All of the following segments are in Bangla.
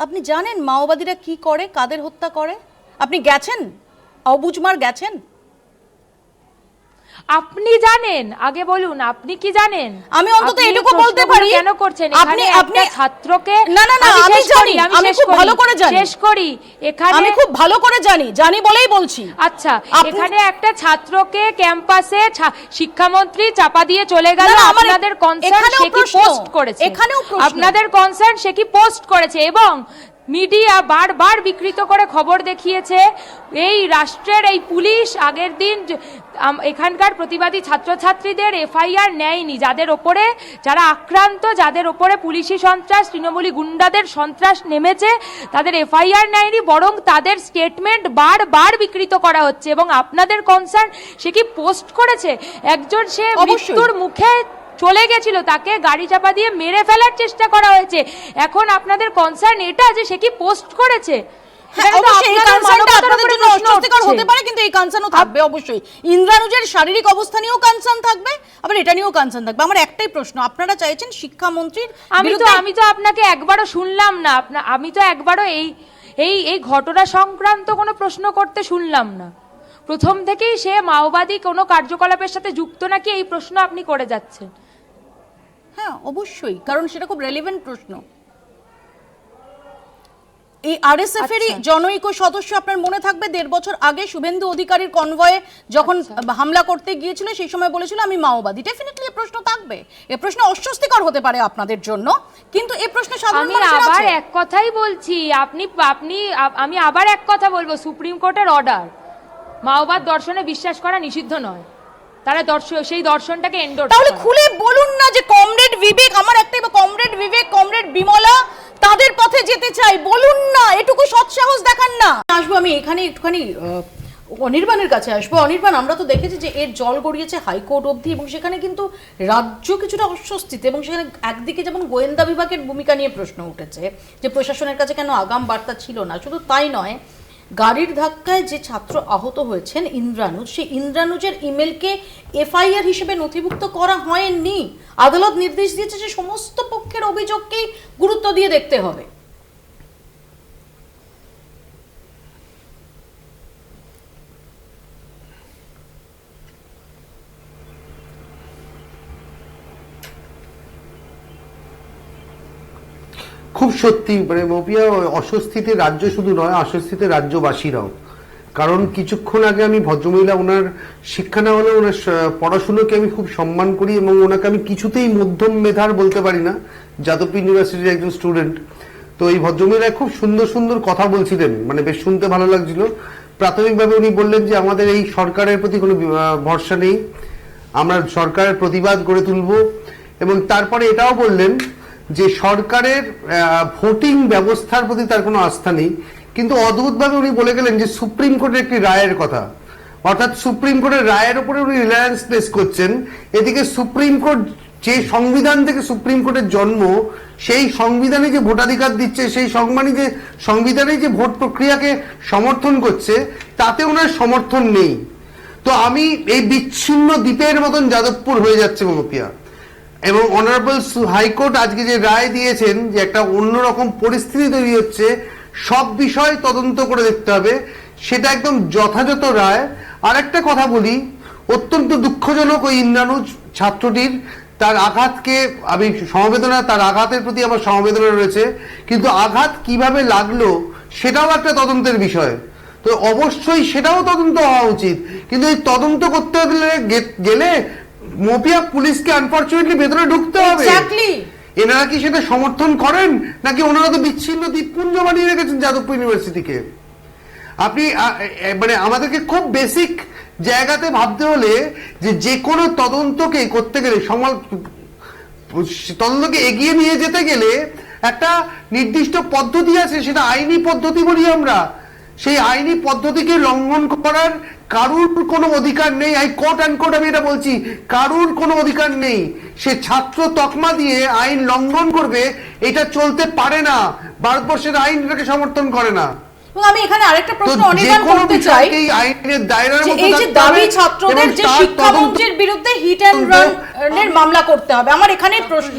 আপনি জানেন মাওবাদীরা কি করে কাদের হত্যা করে? আপনি গেছেন? অবুজমার গেছেন? আপনি জানেন? আগে বলুন আপনি কি জানেন? আমি অন্তত এটুকু বলতে পারি। কেন করছেন? আপনি আপনি ছাত্রকে না না না আমি জানি আমি খুব ভালো করে জানি। শেষ করি। এখানে আমি খুব ভালো করে জানি জানি বলেই বলছি। আচ্ছা এখানে একটা ছাত্রকে ক্যাম্পাসে শিক্ষামন্ত্রী চাপা দিয়ে চলে গেল। আপনাদের কনসার্ন সে কি পোস্ট করেছে? এখানেও আপনাদের কনসার্ন সে কি পোস্ট করেছে? এবং মিডিয়া বারবার বিকৃত করে খবর দেখিয়েছে। এই রাষ্ট্রের এই পুলিশ আগের দিন এখানকার প্রতিবাদী ছাত্রছাত্রীদের এফআইআর নেয়নি যাদের ওপরে যারা আক্রান্ত যাদের ওপরে পুলিশি সন্ত্রাস তৃণমূলী গুন্ডাদের সন্ত্রাস নেমেছে তাদের এফআইআর নেয়নি বরং তাদের স্টেটমেন্ট বারবার বিকৃত করা হচ্ছে। এবং আপনাদের কনসার্ন সে কি পোস্ট করেছে? একজন সে। মৃত্যুর মুখে চলে গেছিল তাকে গাড়ি চাপা দিয়ে মেরে ফেলার চেষ্টা করা হয়েছে। এখন আপনাদের কনসার্ন এটা যে সে কি পোস্ট করেছে? হ্যাঁ। হতে পারে কিন্তু এই কনসার্নও থাকবে অবশ্যই। ইন্দ্রানুজের শারীরিক অবস্থা নিয়েও কনসার্ন থাকবে আবার এটা নিয়েও কনসার্ন থাকবে। আমার একটাই প্রশ্ন আপনারা চাইছেন শিক্ষামন্ত্রীর আমি তো আমি তো আপনাকে একবারও শুনলাম না আমি তো একবারও এই এই এই ঘটনা সংক্রান্ত কোনো প্রশ্ন করতে শুনলাম না। প্রথম থেকেই সে মাওবাদী কোনো কার্যকলাপের সাথে যুক্ত নাকি এই প্রশ্ন আপনি করে যাচ্ছেন? হ্যাঁ অবশ্যই কারণ সেটা খুব রেলিভেন্ট প্রশ্ন। এই আরএসএফ এরই আচ্ছা। জনৈক সদস্য আপনার মনে থাকবে দেড় বছর আগে শুভেন্দু অধিকারীর কনভয়ে যখন আচ্ছা। হামলা করতে গিয়েছিল সেই সময় বলেছিল আমি মাওবাদী। ডেফিনেটলি এ প্রশ্ন থাকবে। এ প্রশ্ন অস্বস্তিকর হতে পারে আপনাদের জন্য কিন্তু এ প্রশ্ন সাধারণ আমি আবার এক কথাই বলছি আপনি আপনি আমি আবার এক কথা বলব সুপ্রিম কোর্টের অর্ডার মাওবাদ দর্শনে বিশ্বাস করা নিষিদ্ধ নয়। তারা দর্শন সেই দর্শনটাকে এন্ডোর্স তাহলে খুলে বলুন না যে কমরেড বিবেক আমার একটাই কমরেড বিবেক কমরেড বিমলা তাদের পথে যেতে চাই। বলুন না এটুকু সৎসাহস দেখান না। আসব আমি এখানে একটুখানি অনির্বাণের কাছে আসব। অনির্বাণ আমরা তো দেখেছি যে এর জল গড়িয়েছে হাইকোর্ট অবধি এবং সেখানে কিন্তু রাজ্য কিছুটা অস্বস্তিতে এবং সেখানে একদিকে যেমন গোয়েন্দা বিভাগের ভূমিকা নিয়ে প্রশ্ন উঠেছে যে প্রশাসনের কাছে কেন আগাম বার্তা ছিল না। শুধু তাই নয় গাড়ির ধাক্কায় যে ছাত্র আহত হয়েছেন ইন্দ্রানুজ, সেই ইন্দ্রানুজের ইমেলকে এফআইআর হিসেবে নথিভুক্ত করা হয়নি। আদালত নির্দেশ দিয়েছে যে সমস্ত পক্ষের অভিযোগকেই গুরুত্ব দিয়ে দেখতে হবে। খুব সত্যি মানে মপিয়া অস্বস্তিতে রাজ্য শুধু নয়, অস্বস্তিতে রাজ্যবাসীরাও। কারণ কিছুক্ষণ আগে আমি ভদ্রমহিলা, ওনার শিক্ষা না হলে ওনার পড়াশুনোকে আমি খুব সম্মান করি এবং ওনাকে আমি কিছুতেই মধ্যম মেধার বলতে পারি না। যাদব ইউনিভার্সিটির একজন স্টুডেন্ট তো এই ভদ্রমহিলা খুব সুন্দর সুন্দর কথা বলছিলেন। মানে বেশ শুনতে ভালো লাগছিল। প্রাথমিকভাবে উনি বললেন যে, আমাদের এই সরকারের প্রতি কোনো ভরসা নেই। আমরা সরকারের প্রতিবাদ গড়ে তুলব। এবং তারপরে এটাও বললেন যে সরকারের ভোটিং ব্যবস্থার প্রতি তার কোনো আস্থা নেই। কিন্তু অদ্ভুতভাবে উনি বলে গেলেন যে সুপ্রিম কোর্টের একটি রায়ের কথা। অর্থাৎ সুপ্রিম কোর্টের রায়ের উপরে উনি রিলায়েন্স প্লেস করছেন। এদিকে সুপ্রিম কোর্ট যে সংবিধান থেকে সুপ্রিম কোর্টের জন্ম, সেই সংবিধানে যে ভোটাধিকার দিচ্ছে, সেই সংবিধানে যে সংবিধানে যে ভোট প্রক্রিয়াকে সমর্থন করছে, তাতে ওনার সমর্থন নেই। তো আমি এই বিচ্ছিন্ন দ্বীপের মতন যাদবপুর হয়ে যাচ্ছে মমপিয়া এবং অনারেবল হাইকোর্ট আজকে যে রায় দিয়েছেন যে একটা অন্যরকম পরিস্থিতি তৈরি হচ্ছে, সব বিষয় তদন্ত করে দেখতে হবে। সেটা একদম যথাযথ রায়। আর একটা কথা বলি, অত্যন্ত দুঃখজনক ওই ইন্দ্রানুজ ছাত্রটির, তার আঘাতকে আমি সমবেদনা, তার আঘাতের প্রতি আমার সমবেদনা রয়েছে। কিন্তু আঘাত কীভাবে লাগল, সেটাও একটা তদন্তের বিষয়। তো অবশ্যই সেটাও তদন্ত হওয়া উচিত। কিন্তু এই তদন্ত করতে গেলে মপিয়া পুলিশকে আনফর্চুনেটলি ভেতরে ঢুকতে হবে। Exactly. এনারা কি সেটা সমর্থন করেন? নাকি ওনারা তো বিচ্ছিন্ন দ্বীপপুঞ্জ বানিয়ে রেখেছেন যাদবপুর ইউনিভার্সিটিকে? আপনি মানে আমাদেরকে খুব বেসিক জায়গাতে ভাবতে হলে যে যে কোনো তদন্তকে করতে গেলে সমাল তদন্তকে এগিয়ে নিয়ে যেতে গেলে একটা নির্দিষ্ট পদ্ধতি আছে সেটা আইনি পদ্ধতি বলি আমরা। সেই আইনি পদ্ধতিকে লঙ্ঘন করার কারুর কোনো অধিকার নেই আই কোর্ট অ্যান্ড কোর্ট আমি এটা বলছি কারুর কোনো অধিকার নেই। সে ছাত্র তকমা দিয়ে আইন লঙ্ঘন করবে এটা চলতে পারে না। ভারতবর্ষের আইন এটাকে সমর্থন করে না। আমি এখানে আরেকটা প্রশ্ন অনির্বাণ করতে চাই এই যে দাবি ছাত্রদের যে শিক্ষামন্ত্রীর বিরুদ্ধে হিট অ্যান্ড রান এর মামলা করতে হবে। আমার এখানে প্রশ্ন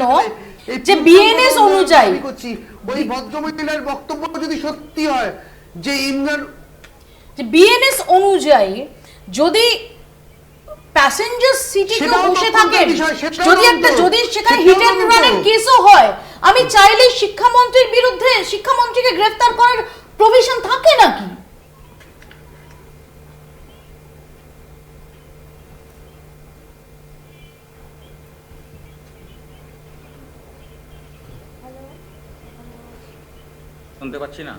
যে বিএনএস অনুযায়ী ওই ভদ্রমহিলার বক্তব্য যদি সত্যি হয় যে ইন্দ্রার যে বিএনএস অনুযায়ী যদি প্যাসেঞ্জার সিটে কেউ বসে থাকেন যদি একটা যদি সেখানে হিট অ্যান্ড। রানের কেসও হয় আমি চাইলেই শিক্ষামন্ত্রীর বিরুদ্ধে শিক্ষামন্ত্রীকে গ্রেফতার করার প্রভিশন থাকে নাকি? শুনতে পাচ্ছি না?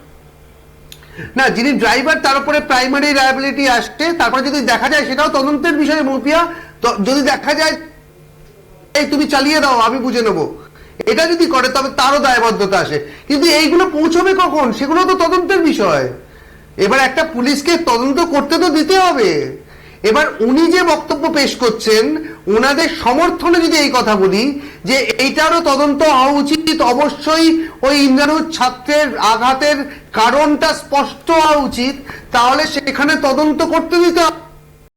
না, যিনি ড্রাইভার তার উপরে প্রাইমারি লায়াবিলিটি আসছে। তারপরে যদি দেখা যায়, সেটাও তদন্তের বিষয়ে মৌপিয়া যদি দেখা যায়, এই তুমি চালিয়ে দাও, আমি বুঝে নেব। এটা যদি করে, তবে তারও দায়বদ্ধতা আসে। কিন্তু এইগুলো পৌঁছবে কখন? সেগুলো তো তদন্তের বিষয়। এবার একটা পুলিশকে তদন্ত করতে তো দিতে হবে। এবার উনি যে বক্তব্য পেশ করছেন ওনাদের সমর্থনে যদি এই কথা বলি, যে এইটারও তদন্ত হওয়া উচিত। অবশ্যই ওই ইন্দ্রানুজ ছাত্রের আঘাতের কারণটা স্পষ্ট হওয়া উচিত তাহলে সেখানে তদন্ত করতে দিতে